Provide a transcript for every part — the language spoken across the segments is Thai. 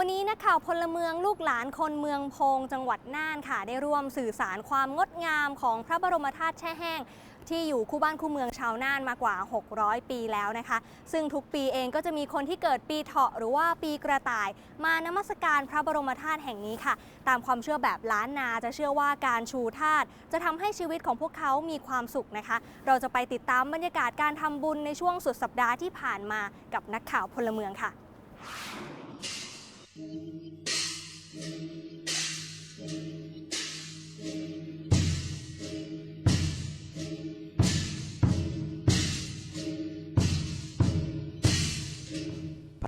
วันนี้นักข่าวพลเมืองลูกหลานคนเมืองพงจังหวัดน่านค่ะ ได้ร่วมสื่อสารความงดงามของพระบรมธาตุแช่แห้ง ที่อยู่คู่บ้านคู่เมืองชาวน่านมากว่า 600 ปีแล้วนะคะ ซึ่งทุกปีเองก็จะมีคนที่เกิดปีเถาะหรือว่าปีกระต่าย มานมัสการพระบรมธาตุแห่งนี้ค่ะ ตามความเชื่อแบบล้านนาจะเชื่อว่าการชูธาตุจะทำให้ชีวิตของพวกเขามีความสุขนะคะ เราจะไปติดตามบรรยากาศการทำบุญในช่วงสุดสัปดาห์ที่ผ่านมากับนักข่าวพลเมืองค่ะ พระธ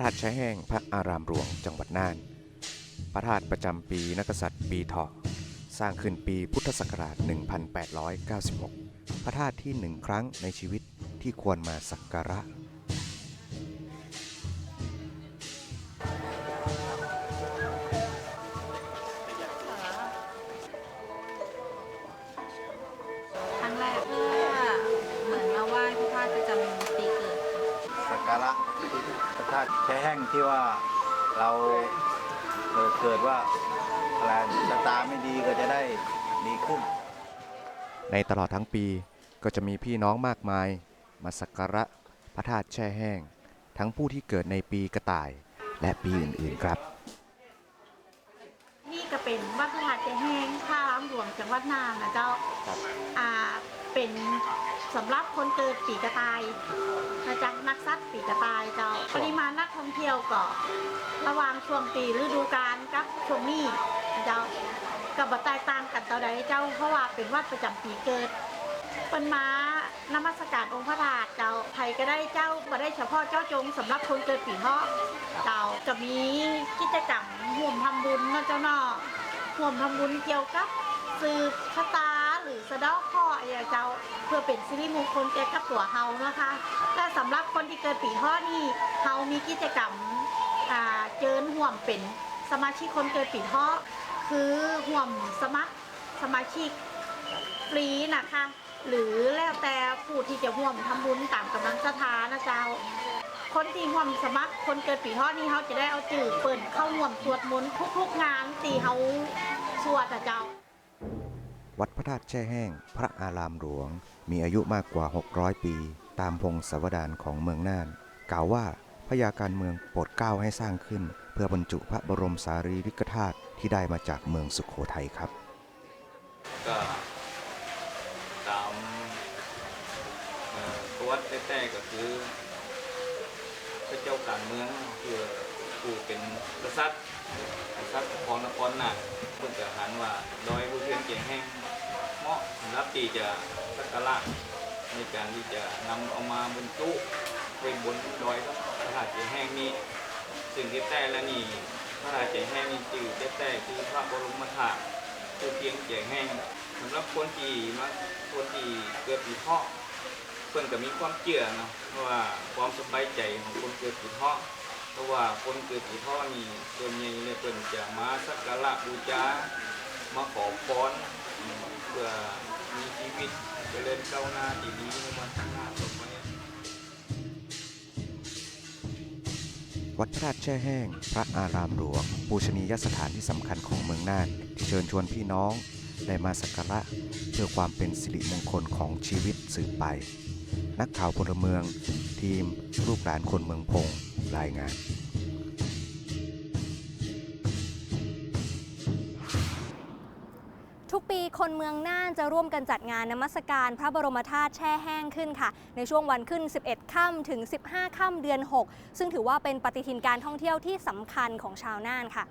าตุแช่แห้งพระอารามหลวงจังหวัดน่าน พระธาตุประจำปีนักษัตริย์ปีเถาะสร้างขึ้นปีพุทธศักราช 1896 พระธาตุที่หนึ่งครั้งในชีวิตที่ควรมาสักการะ พระธาตุแช่แห้งที่ว่าเราเอ่อเกิดว่าอะไรชะตาไม่ดีก็จะได้ดีขึ้น ในตลอดทั้งปีก็จะมีพี่น้องมากมาย มาสักการะพระธาตุแช่แห้ง ทั้งผู้ที่เกิดในปีกระต่ายและปีอื่นๆครับ นี่ก็เป็นวัดพระธาตุแช่แห้งท่ารามหลวงจังหวัดน่านนะเจ้าอ่าเป็นสำหรับคนเกิดปีกระต่ายนะจ๊ะนักซัดปีกระต่าย ท่องเที่ยวก็ระหว่างช่วงปีฤดูกาลกับช่วงนี้เจ้ากับบัตรต่างกันต่อใดเจ้าเพราะว่าเป็นวัดประจำปีเกิดเป็นม้านมัสการองค์พระธาตุเจ้าไทยก็ได้เจ้ามาได้เฉพาะเจ้าจงสำหรับคนเกิดปีเทาะเจ้าจะมีกิจกรรมห่วมทำบุญเนาะเจ้าเนาะห่วมทำบุญเกี่ยวกับสืบชะตา หรือสะดาะข้ออะไรเจ้าเพื่อเป็นสิริมงคลแก่กับตัวเฮานะคะและสำหรับคนที่เกิดปีเทาะนี่เฮามีกิจกรรมเจิญห่วมเป็นสมาชิกคนเกิดปีเทาะคือห่วมสมัครสมาชิกฟรีนะคะ หรือแล้วแต่ผู้ที่จะห่วมทำบุญตามกำลังศรัทธานะเจ้าคนที่ห่วมสมัครคนเกิดปีทอนี่เขาจะได้เอาจื่อเปิดเข้าห่วมสวดมนต์ทุกๆงานที่เขาสวดนะเจ้า วัดพระธาตุแช่แห้ง พระอารามหลวง มีอายุมากกว่า 600 ปี ตามพงศาวดารของเมืองน่าน กล่าวว่าพยาการเมืองโปรดเกล้าให้สร้างขึ้น เพื่อบรรจุพระบรมสารีริกธาตุที่ได้มาจากเมืองสุขโขทัยครับ ก็ตามประวัติแต่ๆก็คือ พระเจ้าการเมืองคือผู้เป็นกษัตริย์ กษัตริย์ของนครน่ะเพิ่นก็หันว่าดอยผู้เพียงเก่งแห้งเหมาะรับที่จะสักการะในการที่จะนำเอามาบรรจุไว้บนดอยพระธาตุเก่งแห้งนี้ซึ่งที่แต่แล้วนี่พระธาตุเก่งแห้งนี่จือแต่ๆคือพระบรมธาตุคือเพียงแก่งแห้งสำหรับคนที่มาคนที่เกิดปีเทาะเพิ่อนก็มีความเชื่อนะว่าความสบายใจของคนเกิดปีเทาะ เพราะว่าคนเกิดปีเทาะนี่ส่วนใหญ่เนี่ยเพิ่นจะมาสักการะบูชามาขอพรเพื่อมีชีวิตเจริญก้าวหน้าที่ดีในวันข้างหน้าต่อไปวัดพระธาตุแช่แห้ง พระอารามหลวง ปูชนียสถานที่สำคัญของเมืองน่านที่เชิญชวนพี่น้องได้มาสักการะเพื่อความเป็นสิริมงคลของชีวิตสืบไป นักข่าวพลเมือง ทีม ลูกหลานคนเมืองพงษ์ รายงานทุกปีคนเมืองน่านจะร่วมกันจัดงานนมัสการพระบรมธาตุแช่แห้งขึ้นค่ะ ในช่วงวันขึ้น 11 ค่ำถึง 15 ค่ำเดือน 6 ซึ่งถือว่าเป็นปฏิทินการท่องเที่ยวที่สำคัญของชาวน่านค่ะ